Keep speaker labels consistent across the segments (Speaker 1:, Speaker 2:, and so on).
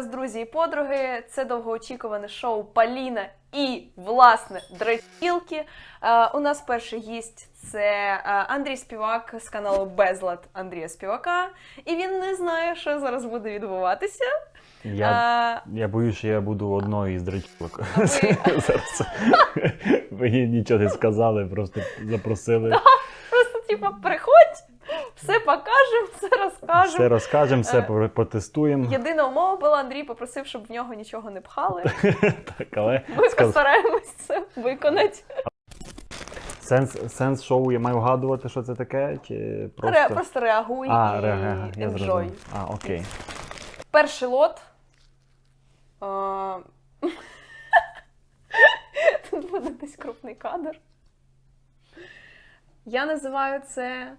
Speaker 1: вас, друзі і подруги. Це довгоочікуване шоу Паліна і власне драчілки. Е, у нас перший гість це е, Андрій Співак з каналу Безлад Андрія Співака. І він не знає, що зараз буде відбуватися.
Speaker 2: Я,
Speaker 1: Е,
Speaker 2: я боюсь, що я буду одною із драчілок.
Speaker 1: Ви-.
Speaker 2: Нічого не сказали, просто запросили.
Speaker 1: просто типа приходь, все покажемо, все розкажемо.
Speaker 2: Все
Speaker 1: розкажемо.
Speaker 2: все
Speaker 1: Е,
Speaker 2: про- потестуємо.
Speaker 1: Єдина умова була, Андрій попросив, щоб в нього нічого не пхали.
Speaker 2: Так, але
Speaker 1: Ми постараємось це виконати.
Speaker 2: сенс, сенс шоу я маю вгадувати, що це таке? Чи
Speaker 1: Ре-
Speaker 2: просто.
Speaker 1: Просто реагуй
Speaker 2: А,
Speaker 1: і
Speaker 2: реага, я
Speaker 1: enjoy.
Speaker 2: А, окей.
Speaker 1: Перший лот. Тут буде десь крупний кадр. Я називаю це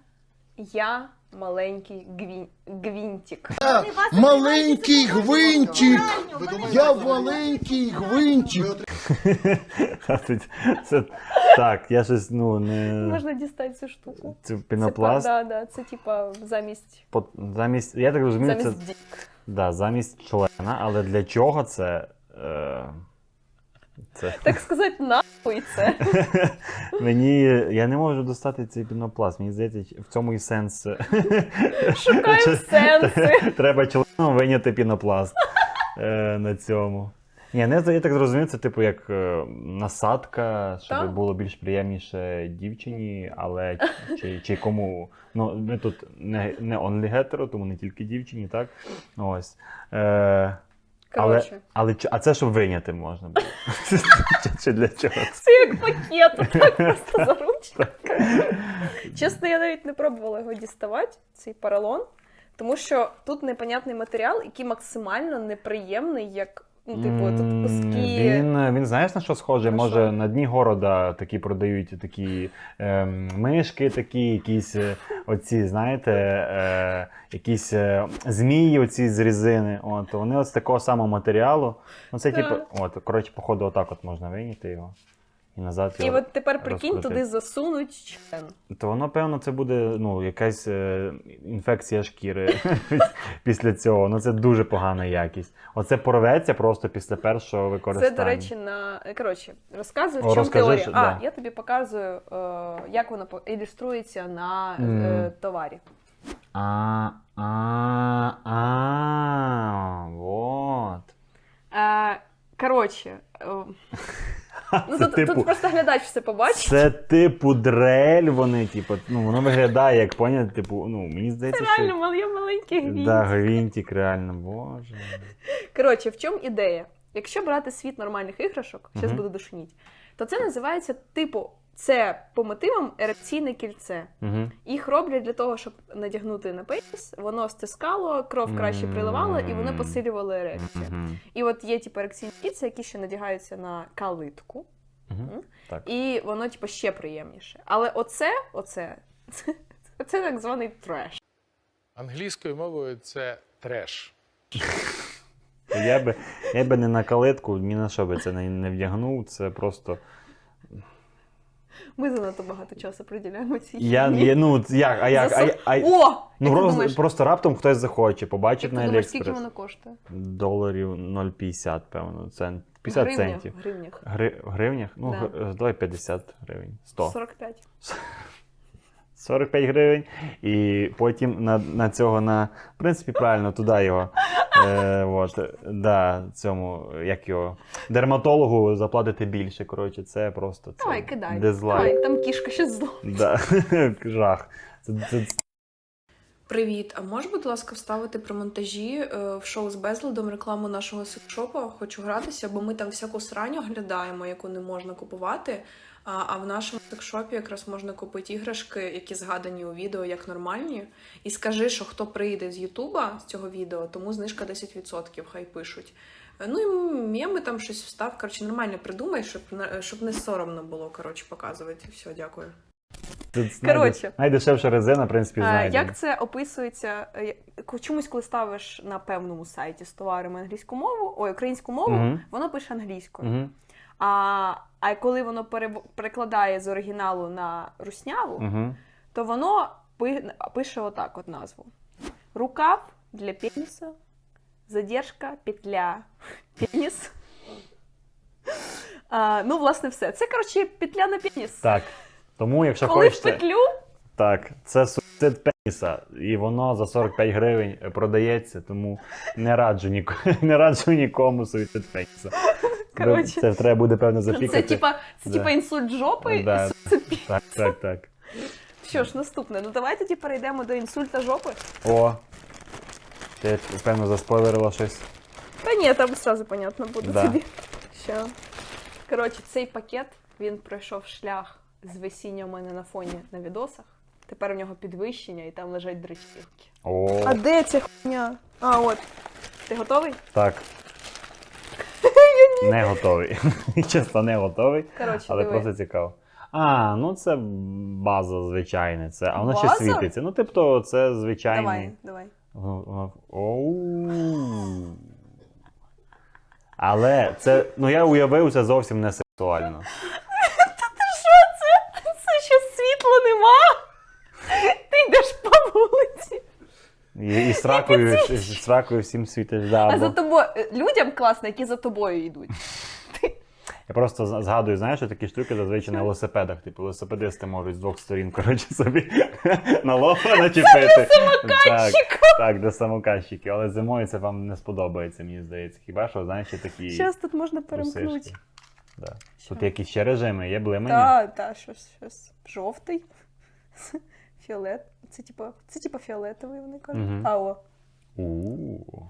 Speaker 1: Я маленький гвін... гвінтик.
Speaker 3: Маленький гвинтик. Я маленький гвинтик.
Speaker 2: А тут- Це так, я щось, ну, не.
Speaker 1: Можна дістати цю штуку.
Speaker 2: Це
Speaker 1: Це,
Speaker 2: пінопласт.
Speaker 1: да, да, це типа замість,
Speaker 2: По- Замість, я так розумію, це
Speaker 1: замість дік.
Speaker 2: да, замість члена, але для чого це? Е, це
Speaker 1: Так сказати, нахуй це.
Speaker 2: мені я не можу достати цей пінопласт. Мені здається, в цьому і сенс. Чи-
Speaker 1: сенси.
Speaker 2: Треба членом виняти пінопласт е, на цьому. Ні, не я так зрозумів, це типу як е, насадка, щоб
Speaker 1: Так.
Speaker 2: було більш приємніше дівчині, але чи, чи кому. Ну, ми тут не, не only hetero, тому не тільки дівчині, так? Ось. Е, але,
Speaker 1: Коротше,
Speaker 2: але, чи- а це щоб виняти можна було. Чи- Чи для чого? це?
Speaker 1: це як пакет, так просто за ручку. Чесно, я навіть не пробувала його діставати, цей поролон, тому що тут непонятний матеріал, який максимально неприємний, як типу, тут куски.
Speaker 2: Він, він знаєш на що схоже?
Speaker 1: На
Speaker 2: Може на дні города такі продають такі е, мишки, такі, якісь е, оці, знаєте, е, якісь е, змії оці з різини. От, вони от з такого самого матеріалу. Ну, це типу, от, коротше, походу, отак от можна вийняти його. І назад
Speaker 1: І
Speaker 2: його.
Speaker 1: от тепер прикинь,
Speaker 2: розкрутити.
Speaker 1: туди засунуть член.
Speaker 2: То воно, певно, це буде ну, якась е, інфекція шкіри після цього. Ну це дуже погана якість. Оце порветься просто після першого використання.
Speaker 1: Це, до речі, на коротше, розказую, в чому
Speaker 2: розкажи,
Speaker 1: теорія.
Speaker 2: що-
Speaker 1: А,
Speaker 2: да.
Speaker 1: я тобі показую, е, як воно ілюструється на е,
Speaker 2: Мгм.
Speaker 1: товарі.
Speaker 2: А, а, а, вот.
Speaker 1: Е, коротше, е, ну,
Speaker 2: Це
Speaker 1: тут,
Speaker 2: типу-
Speaker 1: тут просто глядач все побачить.
Speaker 2: Це типу дрель, вони, типу, ну воно виглядає, як поняти, типу, ну мені здається, Це
Speaker 1: Реально
Speaker 2: що.
Speaker 1: мал- маленький гвінт.
Speaker 2: Да, гвинтик, реально, боже.
Speaker 1: Коротше, в чому ідея? Якщо брати світ нормальних іграшок, зараз
Speaker 2: угу.
Speaker 1: буду душніть, то це називається типу. Це по мотивам ерекційне кільце.
Speaker 2: Угу.
Speaker 1: Їх роблять для того, щоб надягнути на пеніс, воно стискало, кров краще приливала, і воно
Speaker 2: Мгм.
Speaker 1: посилювало ерекцію.
Speaker 2: Угу.
Speaker 1: І от є типу ерекційні кільця, які ще надягаються на калитку,
Speaker 2: Угу. Так.
Speaker 1: і воно типу ще приємніше. Але оце, оце, це, це так званий треш.
Speaker 4: Англійською мовою це треш.
Speaker 2: Я би, я би не на калитку, ні на що би це не, не вдягнув. Це просто.
Speaker 1: Ми занадто багато часу приділяємо цій
Speaker 2: Я, я ну як, а як? А, а,
Speaker 1: О!
Speaker 2: ну просто,
Speaker 1: думаєш,
Speaker 2: просто раптом хтось захоче, побачить
Speaker 1: як ти
Speaker 2: на
Speaker 1: думаєш, скільки воно коштує?
Speaker 2: Доларів 0,50, певно. Цент. 50
Speaker 1: гривнях,
Speaker 2: центів.
Speaker 1: гривнях.
Speaker 2: Гри, в гривнях? Ну,
Speaker 1: Да.
Speaker 2: г- давай 50 гривень. 100.
Speaker 1: 45.
Speaker 2: 45 гривень. І потім на, на цього, на, в принципі, правильно, туди його. Е, от, да, цьому, як його, дерматологу заплатити більше. Коротше, це просто це
Speaker 1: Давай, кидай.
Speaker 2: дизлайк.
Speaker 1: Давай, там кішка ще здохла.
Speaker 2: Да. Жах. Це, це,
Speaker 5: Привіт, а можеш, будь ласка, вставити при монтажі е, в шоу з безладом рекламу нашого секшопа? Хочу гратися, бо ми там всяку сраню глядаємо, яку не можна купувати. А, а в нашому секшопі якраз можна купити іграшки, які згадані у відео як нормальні. І скажи, що хто прийде з Ютуба з цього відео, тому знижка 10%, хай пишуть. Е, Ну і меми там щось встав. Коротше, нормально придумай, щоб, щоб не соромно було коротше, показувати. Все, дякую.
Speaker 2: це,
Speaker 1: Коротше.
Speaker 2: Найдешевша резина, в принципі,
Speaker 1: А,
Speaker 2: знайдена.
Speaker 1: Як це описується? е, Чомусь, коли ставиш на певному сайті з товарами англійську мову, ой, українську мову,
Speaker 2: Мгм.
Speaker 1: воно пише англійською.
Speaker 2: Угу.
Speaker 1: А, а коли воно перекладає з оригіналу на русняву,
Speaker 2: Угу.
Speaker 1: то воно пи- пише отак от назву: Рукав для пеніса задержка, петля, пеніс. А, ну, власне, все. Це, коротше, петля на пеніс.
Speaker 2: Так. Тому, якщо
Speaker 1: Коли в петлю,
Speaker 2: Так, це суїцид пеніса, і воно за 45 гривень продається, тому не раджу, ніко... не раджу нікому суїцид пеніса.
Speaker 1: Коротше.
Speaker 2: Це треба буде певно
Speaker 1: це типа, це
Speaker 2: Да.
Speaker 1: типа інсульт жопи.
Speaker 2: Да.
Speaker 1: і
Speaker 2: Так, так, так.
Speaker 1: Що ж, наступне. Ну давай тоді перейдемо до інсульта жопи.
Speaker 2: О. Ти певно заспойлерила щось.
Speaker 1: Та ні, там одразу понятно буде
Speaker 2: Да.
Speaker 1: тобі. Що? Коротше, цей пакет він пройшов шлях з весіння у мене на фоні на відосах. Тепер у нього підвищення і там лежать дрочілки.
Speaker 2: О,
Speaker 1: А де ця хуйня? А, от. Ти готовий?
Speaker 2: так. Не готовий. Чесно, не готовий.
Speaker 1: Коротше,
Speaker 2: Але
Speaker 1: диви.
Speaker 2: просто цікаво. А, ну це база звичайна. Це, а воно ще
Speaker 1: База?
Speaker 2: світиться. Ну, тобто, це звичайний.
Speaker 1: Давай, давай.
Speaker 2: Воно- Оу. Але це, ну я уявив, це зовсім не сексуально.
Speaker 1: Що це? Це ще світла нема. Ти йдеш по вулиці.
Speaker 2: І, і сракою, і сракою всім світиш. Да,
Speaker 1: А
Speaker 2: бо-
Speaker 1: за тобою людям класно, які за тобою йдуть.
Speaker 2: Я просто з- згадую, знаєш, що такі штуки зазвичай на велосипедах. Типу, велосипедисти можуть з двох сторін, коротше, собі на лоба начепити. Так, так, для самокатчиків. Але зимою це вам не сподобається, мені здається. Хіба що, знаєш, ще такі.
Speaker 1: Зараз тут можна перемкнути.
Speaker 2: трусишки. Да.
Speaker 1: Що?
Speaker 2: Тут якісь ще режими, є блимання.
Speaker 1: Та, та, щось, щось. Жовтий. Фіолет. Це типа, це типа фіолетовий, вони кажуть. А.
Speaker 2: У-у-у.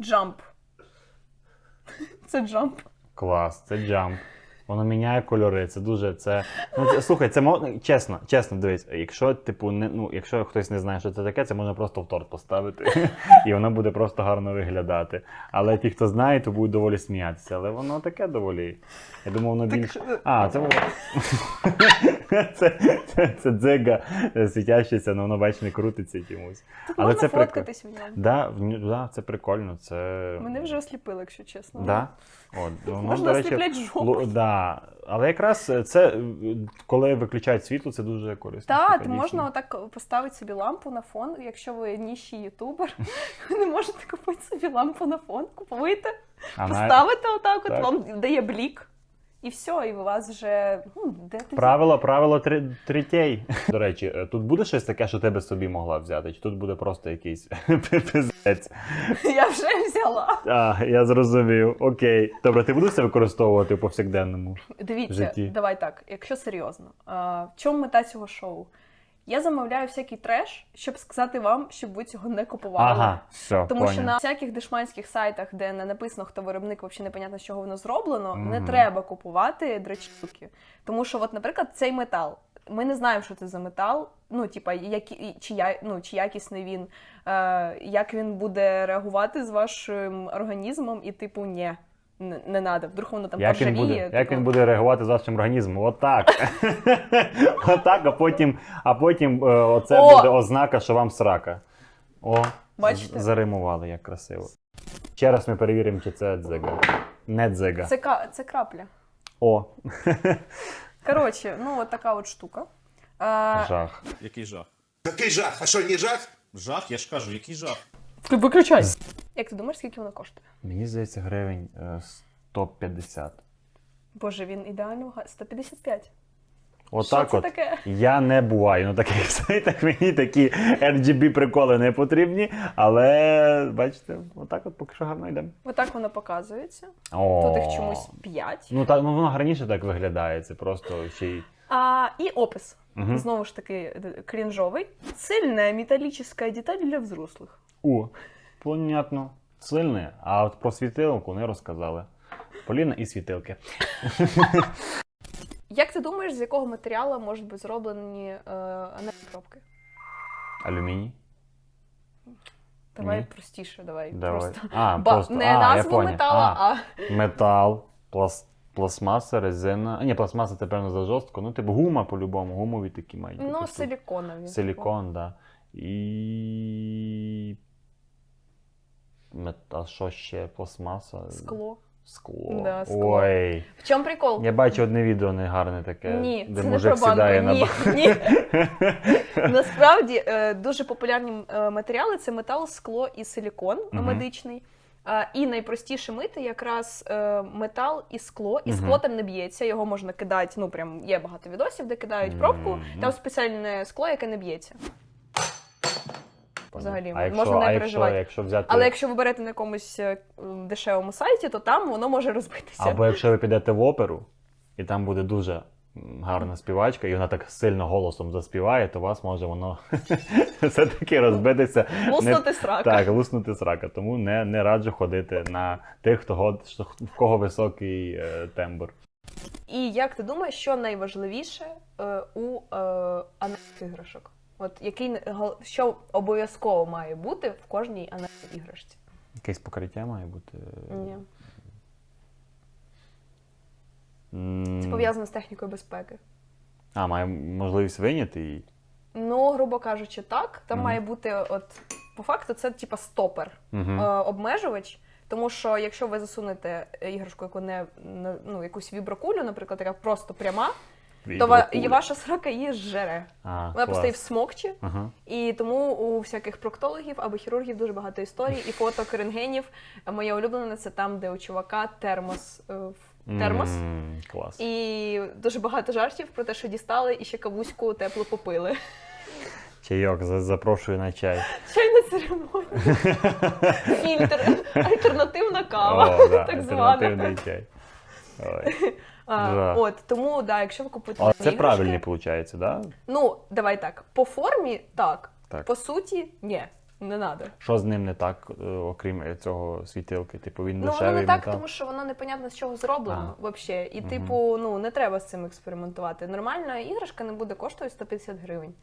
Speaker 1: Джамп. Це джамп.
Speaker 2: Клас, це джамп. Воно міняє кольори. Це дуже. Це, ну, це, слухай, це можна. Чесно, чесно, дивись, якщо, типу, не, ну, якщо хтось не знає, що це таке, це можна просто в торт поставити. І воно буде просто гарно виглядати. Але ті, хто знає, то будуть доволі сміятися. Але воно таке доволі. Я думав, воно більш. А, це було. Це, це, це дзига е, світящиться, але воно бач, не крутиться чомусь.
Speaker 1: Тут
Speaker 2: Але
Speaker 1: можна
Speaker 2: це
Speaker 1: фоткатись в ньому.
Speaker 2: Да, в да, це прикольно. Це...
Speaker 1: Мене вже осліпили, якщо чесно.
Speaker 2: Да? От, ну,
Speaker 1: Можна
Speaker 2: до речі,
Speaker 1: осліплять жопу.
Speaker 2: да. Але якраз це, е, коли виключають світло, це дуже корисно.
Speaker 1: Так, можна отак поставити собі лампу на фон, якщо ви ніщий ютубер, ви не можете купити собі лампу на фон, купуєте,
Speaker 2: А
Speaker 1: поставите отак, от вам дає блік, і все, і у вас вже ну, де ти
Speaker 2: Правило, правило три, третєй. До речі, е, тут буде щось таке, що ти би собі могла взяти, чи тут буде просто якийсь пиздець.
Speaker 1: Я вже взяла.
Speaker 2: А, я зрозумів. Окей. Добре, ти будеш це використовувати в повсякденному?
Speaker 1: Дивіться,
Speaker 2: житті.
Speaker 1: давай так, якщо серйозно. А, в чому мета цього шоу? Я замовляю всякий треш, щоб сказати вам, щоб ви цього не купували.
Speaker 2: Ага, все,
Speaker 1: Тому
Speaker 2: поняв.
Speaker 1: що на всяких дешманських сайтах, де не написано, хто виробник, взагалі непонятно, з чого воно зроблено, не треба купувати дрочілки. Тому що, от, наприклад, цей метал. Ми не знаємо, що це за метал. Ну, типа, які, чи, я, ну, чи якісний він, е, як він буде реагувати з вашим організмом, і типу, ні, не, не надо. Вдруг воно там
Speaker 2: Як він, буде, як
Speaker 1: типу.
Speaker 2: він буде реагувати з вашим організмом? Отак. Отак, а потім, а потім е, оце
Speaker 1: О!
Speaker 2: буде ознака, що вам срака. О,
Speaker 1: Бачите?
Speaker 2: заримували, як красиво. Ще раз ми перевіримо, чи це дзига. Не дзига.
Speaker 1: Це, це крапля.
Speaker 2: О,
Speaker 1: Коротше, ну от така от штука. Е,
Speaker 2: жах.
Speaker 6: Який жах?
Speaker 3: Який жах? А що, не жах?
Speaker 6: Жах, я ж кажу, який жах?
Speaker 1: Виключай. Як ти думаєш, скільки воно коштує?
Speaker 2: Мені здається, гривень е, 150.
Speaker 1: Боже, він ідеально га- 155.
Speaker 2: Отак от.
Speaker 1: таке?
Speaker 2: Я не буваю на таких сайтах, мені такі RGB приколи не потрібні, але бачите, отак от поки що гарно йдемо.
Speaker 1: Отак воно показується.
Speaker 2: О,
Speaker 1: Тут їх чомусь 5.
Speaker 2: Ну, так, ну воно раніше так виглядає, це просто ще й.
Speaker 1: А, і опис.
Speaker 2: Мгм.
Speaker 1: Знову ж таки, крінжовий. Сильна металлическая деталь для взрослих.
Speaker 2: О, понятно. Сильне, а от про світилку не розказали. Поліна і світилки.
Speaker 1: Як ти думаєш, з якого матеріалу можуть бути зроблені е, анальні
Speaker 2: Алюміній.
Speaker 1: Давай
Speaker 2: Ні.
Speaker 1: простіше, давай.
Speaker 2: Давай.
Speaker 1: Просто.
Speaker 2: А,
Speaker 1: Ба-
Speaker 2: просто.
Speaker 1: Не
Speaker 2: а, я
Speaker 1: назву
Speaker 2: поняв.
Speaker 1: метала, а.
Speaker 2: Метал, плас, пластмаса, резина. А, ні, пластмаса це певно за жорстко. Ну, типу гума по-любому, гумові такі мають.
Speaker 1: ну,
Speaker 2: штуки.
Speaker 1: силіконові.
Speaker 2: Силікон, да. І. Мет... А що ще? Пластмаса?
Speaker 1: Скло.
Speaker 2: Скло.
Speaker 1: Да, скло.
Speaker 2: Ой.
Speaker 1: В чому прикол?
Speaker 2: Я бачу одне відео негарне таке,
Speaker 1: Ні,
Speaker 2: де
Speaker 1: це не
Speaker 2: мужик
Speaker 1: про банку.
Speaker 2: на
Speaker 1: Ні, ні. Насправді е, дуже популярні е, матеріали це метал, скло і силікон
Speaker 2: Мгм.
Speaker 1: медичний. І найпростіше мити якраз е, метал і скло, і
Speaker 2: Мгм.
Speaker 1: скло там не б'ється, його можна кидати. Ну прям є багато відосів, де кидають пробку.
Speaker 2: Мгм.
Speaker 1: Там спеціальне скло, яке не б'ється. Взагалі,
Speaker 2: а якщо,
Speaker 1: можна не
Speaker 2: а якщо,
Speaker 1: переживати.
Speaker 2: якщо взяти...
Speaker 1: Але якщо ви берете на якомусь е, дешевому сайті, то там воно може розбитися.
Speaker 2: Або якщо ви підете в оперу, і там буде дуже гарна співачка, і вона так сильно голосом заспіває, то вас може воно все-таки розбитися.
Speaker 1: Луснути срака.
Speaker 2: Так, луснути срака. Тому не, не раджу ходити на тих, хто, в кого високий е, тембр.
Speaker 1: І як ти думаєш, що найважливіше е, у анальних іграшок? От який що обов'язково має бути в кожній анальній іграшці?
Speaker 2: Якесь покриття має бути.
Speaker 1: Ні. Це пов'язано з технікою безпеки.
Speaker 2: А, має можливість виняти її.
Speaker 1: Ну, грубо кажучи, так. Там
Speaker 2: Мгм.
Speaker 1: має бути, от по факту, це типа стопер,
Speaker 2: Угу.
Speaker 1: е, обмежувач. Тому що якщо ви засунете іграшку, яку не ну, якусь віброкулю, наприклад, яка просто пряма, то ва- і ваша срака її зжере.
Speaker 2: А,
Speaker 1: Вона просто її
Speaker 2: клас.
Speaker 1: всмокче.
Speaker 2: Ага.
Speaker 1: І тому у всяких проктологів або хірургів дуже багато історій і фоток рентгенів. Моя улюблена це там, де у чувака термос е, в- термос.
Speaker 2: М, Клас.
Speaker 1: І дуже багато жартів про те, що дістали і ще кавуську тепло попили.
Speaker 2: Чайок за- запрошую на чай.
Speaker 1: Чайна церемонія. Фільтр, альтернативна кава,
Speaker 2: О, да,
Speaker 1: так звана.
Speaker 2: альтернативний чай. Ой.
Speaker 1: А,
Speaker 2: Жах.
Speaker 1: от тому, да, якщо ви купуєте
Speaker 2: Але це
Speaker 1: іграшки-
Speaker 2: правильний, виходить, да?
Speaker 1: Ну, давай так. По формі так.
Speaker 2: Так.
Speaker 1: По суті, ні, не треба.
Speaker 2: Що з ним не так, е, окрім цього світилки? Типу він
Speaker 1: Ну, воно
Speaker 2: дешевий
Speaker 1: не так,
Speaker 2: метал?
Speaker 1: тому що воно непонятно з чого зроблено
Speaker 2: А.
Speaker 1: вообще. І,
Speaker 2: Мгм.
Speaker 1: типу, ну не треба з цим експериментувати. Нормальна іграшка не буде коштувати 150 гривень.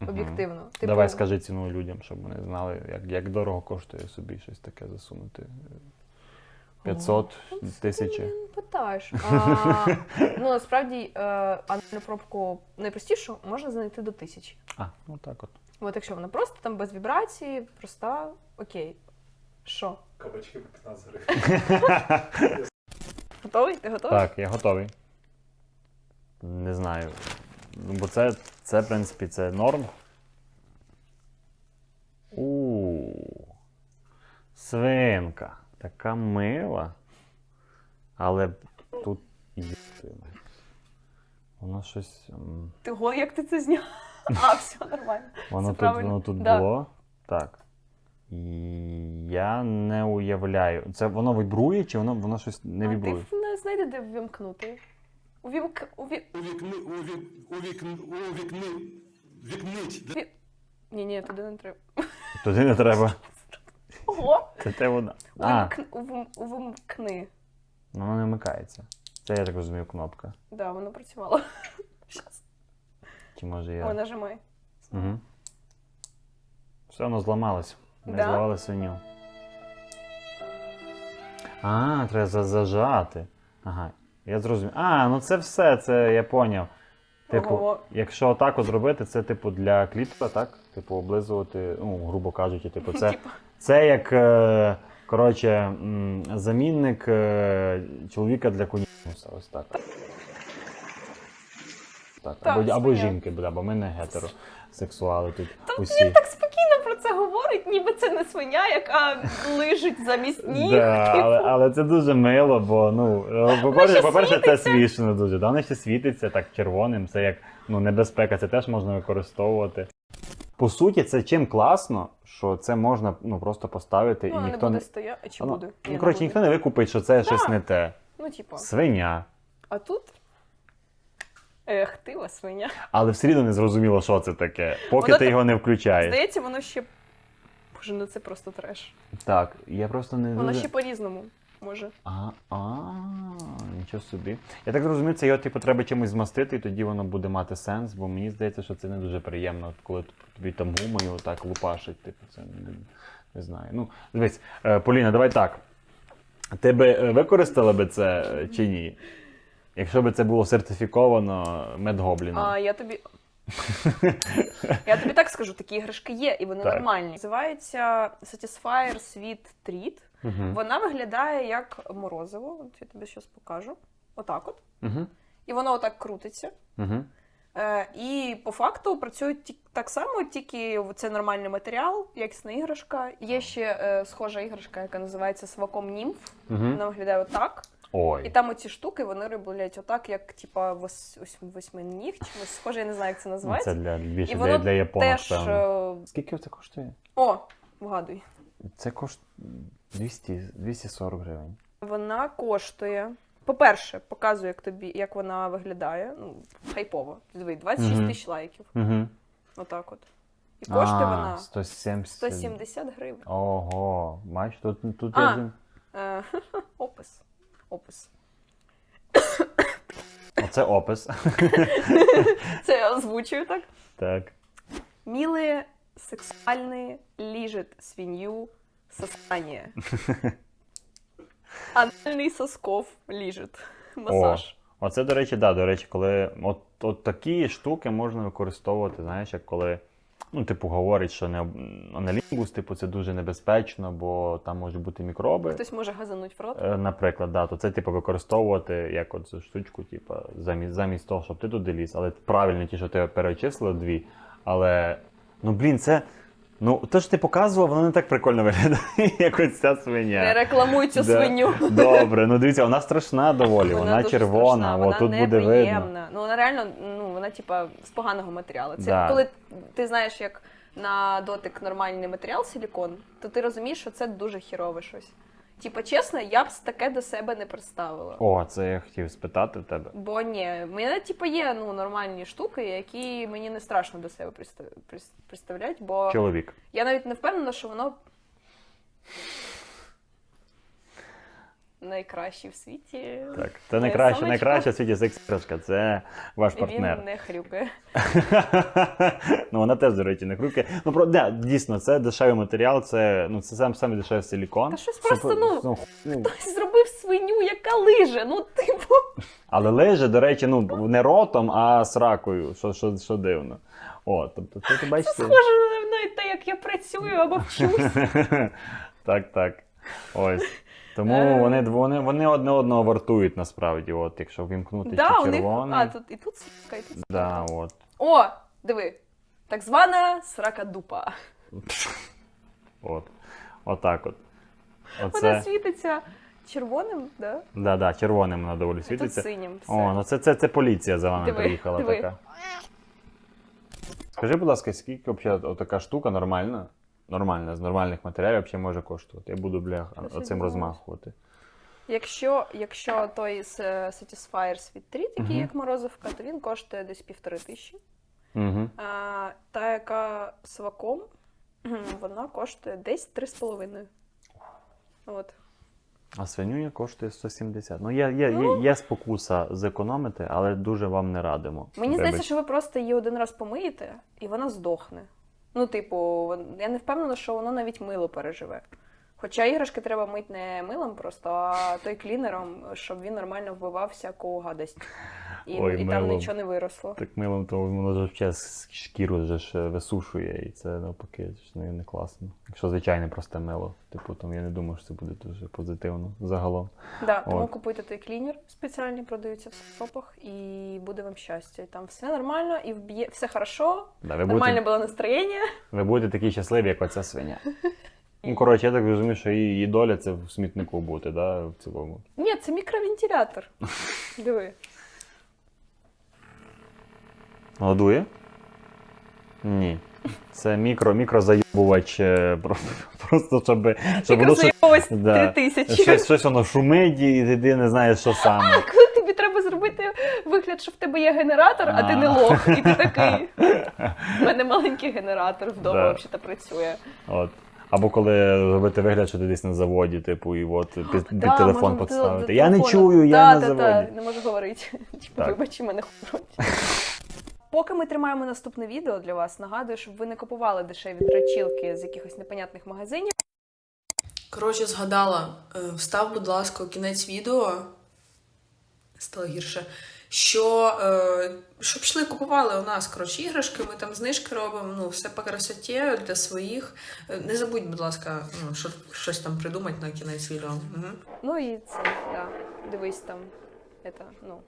Speaker 2: Мгм.
Speaker 1: Об'єктивно. Типу,
Speaker 2: Давай скажи ціну людям, щоб вони знали, як, як дорого коштує собі щось таке засунути. 500 тисячі.
Speaker 1: Блін, питаєш. А, ну насправді е, анальну пробку найпростішу можна знайти до тисячі.
Speaker 2: А, ну так от.
Speaker 1: От якщо вона просто там без вібрації, проста, окей. Що?
Speaker 4: Кабачки по 15 гривень.
Speaker 1: Готовий? Ти готовий?
Speaker 2: Так, я готовий. Не знаю. Ну, Бо це, це, в принципі, це норм. У. Свинка. Така мила. Але тут їсти. Воно щось. м,
Speaker 1: Ти го, як ти це зняв? А, все нормально.
Speaker 2: Воно
Speaker 1: Це
Speaker 2: тут,
Speaker 1: правильно.
Speaker 2: воно тут
Speaker 1: Да.
Speaker 2: було. Так. І я не уявляю. Це воно вібрує чи воно, воно щось не
Speaker 1: а
Speaker 2: вібрує?
Speaker 1: ти не знайди, де ввімкнути. Увімк... Уві...
Speaker 3: Увікни, увік, увікни, увікни, вікнить.
Speaker 1: Ні, ні, туди не треба.
Speaker 2: Туди не треба.
Speaker 1: Ого!
Speaker 2: Це те воно. А.
Speaker 1: Увім... Увімкни.
Speaker 2: воно не вмикається. Це я так розумію, кнопка.
Speaker 1: Да, воно працювало. Щас.
Speaker 2: Чи може я.
Speaker 1: нажимай.
Speaker 2: Угу. Все воно зламалось. Не
Speaker 1: Да?
Speaker 2: зламали свиню. А, треба за- зажати. Ага. Я зрозумів. А, ну це все, це я поняв. Типу,
Speaker 1: Ого.
Speaker 2: якщо так зробити, це типу для клітка, так? Типу, облизувати, ну, грубо кажучи, типу, це, це як е, коротше, м, замінник е, чоловіка для конюса. Ось так. Так,
Speaker 1: Так,
Speaker 2: або, або жінки, бля, бо ми не гетеросексуали тут усі.
Speaker 1: Так спокійно про це говорить, ніби це не свиня, яка лежить замість ніг.
Speaker 2: Да,
Speaker 1: типу.
Speaker 2: але, але це дуже мило, бо ну е, по-перше, по-перше, це смішно дуже. Да, воно ще світиться так червоним. Це як ну небезпека, це теж можна використовувати. По суті, це чим класно, що це можна ну просто поставити
Speaker 1: Ну,
Speaker 2: і
Speaker 1: вона не
Speaker 2: ніхто
Speaker 1: буде
Speaker 2: не
Speaker 1: стояти. Чи буде?
Speaker 2: Ну, коротше, ніхто не викупить, що це щось не те.
Speaker 1: Ну, типу.
Speaker 2: Свиня.
Speaker 1: А тут. Ех, тива свиня.
Speaker 2: Але все рівно не зрозуміло, що це таке, поки
Speaker 1: Воно
Speaker 2: ти
Speaker 1: так-
Speaker 2: його не включаєш.
Speaker 1: Здається, воно ще. Боже, ну це просто треш.
Speaker 2: Так, я просто не
Speaker 1: Воно
Speaker 2: дуже...
Speaker 1: ще по-різному може.
Speaker 2: А, а, нічого собі. Я так розумію, це його типу треба чимось змастити, і тоді воно буде мати сенс, бо мені здається, що це не дуже приємно, от коли тобі там гумою отак лупашить. Типу, це не, не знаю. Ну, дивись, е, Поліна, давай так. Ти би е, використала би це е, чи ні? Якщо би це було сертифіковано медгобліном.
Speaker 1: А я тобі. Я тобі так скажу, такі іграшки є, і вони
Speaker 2: Так.
Speaker 1: нормальні. Називається Satisfyer Sweet Treat.
Speaker 2: Угу.
Speaker 1: Вона виглядає як морозиво. От я тобі зараз покажу. Отак от.
Speaker 2: Угу.
Speaker 1: І воно отак крутиться.
Speaker 2: Угу.
Speaker 1: Е, і по факту працюють так само, тільки це нормальний матеріал, якісна іграшка. Є ще е, схожа іграшка, яка називається Сваком Німф.
Speaker 2: Угу.
Speaker 1: Вона виглядає отак. І там оці штуки вони роблять отак, як типа вось, ось восьминіг, чи ось схоже, я не знаю, як це називається.
Speaker 2: Це для більше
Speaker 1: І
Speaker 2: для,
Speaker 1: воно
Speaker 2: для японок,
Speaker 1: Теж.
Speaker 2: певно.
Speaker 1: е,
Speaker 2: Скільки це коштує?
Speaker 1: О, вгадуй.
Speaker 2: Це коштує 200, 240 гривень.
Speaker 1: Вона коштує. По-перше, показую, як тобі, як вона виглядає. Ну, хайпово. Диви, 26
Speaker 2: Мгм.
Speaker 1: тисяч лайків.
Speaker 2: Угу.
Speaker 1: Отак от. І коштує
Speaker 2: а,
Speaker 1: вона
Speaker 2: 170.
Speaker 1: 170 гривень.
Speaker 2: Ого, бач, тут, тут
Speaker 1: А.
Speaker 2: я
Speaker 1: Е, опис Опис.
Speaker 2: Оце опис.
Speaker 1: Це я озвучую так.
Speaker 2: так.
Speaker 1: Милые, сексуальные, лижет свинью соскание. Анальный сосков лижет. Массаж.
Speaker 2: Оце, до речі, да, до речі, коли от, от такі штуки можна використовувати, знаєш, як коли, ну, типу, говорять, що не аналінгус, типу, це дуже небезпечно, бо там можуть бути мікроби.
Speaker 1: Хтось може газануть в рот.
Speaker 2: Е, Наприклад, да, то це типу використовувати як от цю штучку, типу, замість, замість того, щоб ти туди ліз. Але правильно ті, що ти перечислив дві. Але ну блін, це. Ну, те, що ти показував, воно не так прикольно виглядає, як ось ця свиня.
Speaker 1: Не рекламуй цю
Speaker 2: Да.
Speaker 1: свиню.
Speaker 2: Добре, ну дивіться, вона страшна доволі, вона,
Speaker 1: дуже
Speaker 2: червона,
Speaker 1: страшна, вона
Speaker 2: тут буде видно.
Speaker 1: Ну вона реально, ну вона типа з поганого матеріалу. Це
Speaker 2: Да.
Speaker 1: коли ти знаєш, як на дотик нормальний матеріал силікон, то ти розумієш, що це дуже хірове щось. Типа, чесно, я б таке до себе не представила.
Speaker 2: О, це я хотів спитати в тебе.
Speaker 1: Бо ні, в мене типу, є ну, нормальні штуки, які мені не страшно до себе пристав- представляти, бо
Speaker 2: Чоловік.
Speaker 1: я навіть не впевнена, що воно найкраще в світі.
Speaker 2: Так, це найкраще,
Speaker 1: сонечко.
Speaker 2: найкраще в світі секс це ваш партнер.
Speaker 1: Він не хрюкає.
Speaker 2: ну, вона теж, до речі, не хрупке. Ну, про, да, дійсно, це дешевий матеріал, це, ну, це сам, саме дешевий силікон.
Speaker 1: Та щось
Speaker 2: Це
Speaker 1: просто,
Speaker 2: про-
Speaker 1: ну,
Speaker 2: ну,
Speaker 1: Хтось зробив свиню, яка лиже. Ну, типу,
Speaker 2: Але лиже, до речі, ну, не ротом, а сракою, що, що, що дивно. О, тобто, це ти бачите.
Speaker 1: схоже на те, як я працюю або вчусь.
Speaker 2: так, так. Ось. Тому
Speaker 1: Е.
Speaker 2: вони, вони, вони одне одного вартують насправді, от, якщо вімкнути
Speaker 1: Да, у них. А, тут і тут срака, і тут
Speaker 2: да, от.
Speaker 1: О, диви. Так звана срака дупа.
Speaker 2: От. Отак от.
Speaker 1: Вона світиться червоним, да?
Speaker 2: да, да, червоним вона доволі
Speaker 1: І тут
Speaker 2: світиться.
Speaker 1: синім. Все.
Speaker 2: О, ну це, це, це поліція за вами
Speaker 1: Диви,
Speaker 2: приїхала
Speaker 1: диви.
Speaker 2: така. Скажи, будь ласка, скільки взагалі така штука нормальна, нормальна, з нормальних матеріалів взагалі може коштувати? Я буду, бля,
Speaker 1: відбулося.
Speaker 2: розмахувати.
Speaker 1: Якщо, якщо той е, Satisfyer Sweet 3, такий
Speaker 2: Мгм.
Speaker 1: як морозивка, то він коштує десь півтори тисячі.
Speaker 2: Угу.
Speaker 1: А, та, яка з ваком, вона коштує десь 3,5. От.
Speaker 2: А свинюня коштує 170. Ну, є, є, є, є спокуса зекономити, але дуже вам не радимо.
Speaker 1: Мені здається, що ви просто її один раз помиєте, і вона здохне. Ну, типу, я не впевнена, що воно навіть мило переживе. Хоча іграшки треба мити не милом просто, а той клінером, щоб він нормально вбивав всяку гадость. І,
Speaker 2: Ой,
Speaker 1: і там
Speaker 2: милом.
Speaker 1: нічого не виросло.
Speaker 2: Так милом, то воно ж ще шкіру вже ж висушує, і це навпаки ж не, не класно. Якщо звичайне просте мило, типу, там я не думаю, що це буде дуже позитивно загалом.
Speaker 1: Да, тому
Speaker 2: От.
Speaker 1: купуйте той клінер, спеціальний продаються в шопах, і буде вам щастя. І там все нормально, і вб'є все хорошо,
Speaker 2: Да, ви,
Speaker 1: нормальне
Speaker 2: будете,
Speaker 1: було настроєння.
Speaker 2: ви будете такі щасливі, як оця свиня. Ну, коротше, я так розумію, що її, її доля це в смітнику бути, да, в цілому.
Speaker 1: Ні, це мікровентилятор. Диви.
Speaker 2: Голодує? Ні. Це мікро, мікрозаюбувач, е, просто, просто щоб, щоб воно щось, да,
Speaker 1: 3000.
Speaker 2: щось, щось воно шумить, і ти не знаєш, що саме.
Speaker 1: Коли тобі треба зробити вигляд, що в тебе є генератор, а ти не
Speaker 2: А.
Speaker 1: лох, і ти такий. У мене маленький генератор вдома
Speaker 2: Да.
Speaker 1: взагалі працює.
Speaker 2: От. Або коли робити вигляд, що ти десь на заводі, типу, і от під, під
Speaker 1: Да,
Speaker 2: телефон
Speaker 1: можна
Speaker 2: підставити. Я не
Speaker 1: телефону.
Speaker 2: чую,
Speaker 1: Да,
Speaker 2: я на
Speaker 1: да,
Speaker 2: заводі.
Speaker 1: да, не можу говорити. Типу,
Speaker 2: Так.
Speaker 1: Мене хоруть. Поки ми тримаємо наступне відео для вас, нагадую, щоб ви не купували дешеві дрочілки з якихось непонятних магазинів.
Speaker 5: Коротше, згадала, Е, встав, будь ласка, кінець відео. Стало гірше.
Speaker 1: Що е, щоб йшли купували у нас коротше іграшки, ми там знижки робимо, ну все по красоті для своїх. Е, Не забудь, будь ласка, ну, що, щось там придумати на кінець відео. Угу.
Speaker 7: Ну і це, да. Дивись там. Это, ну.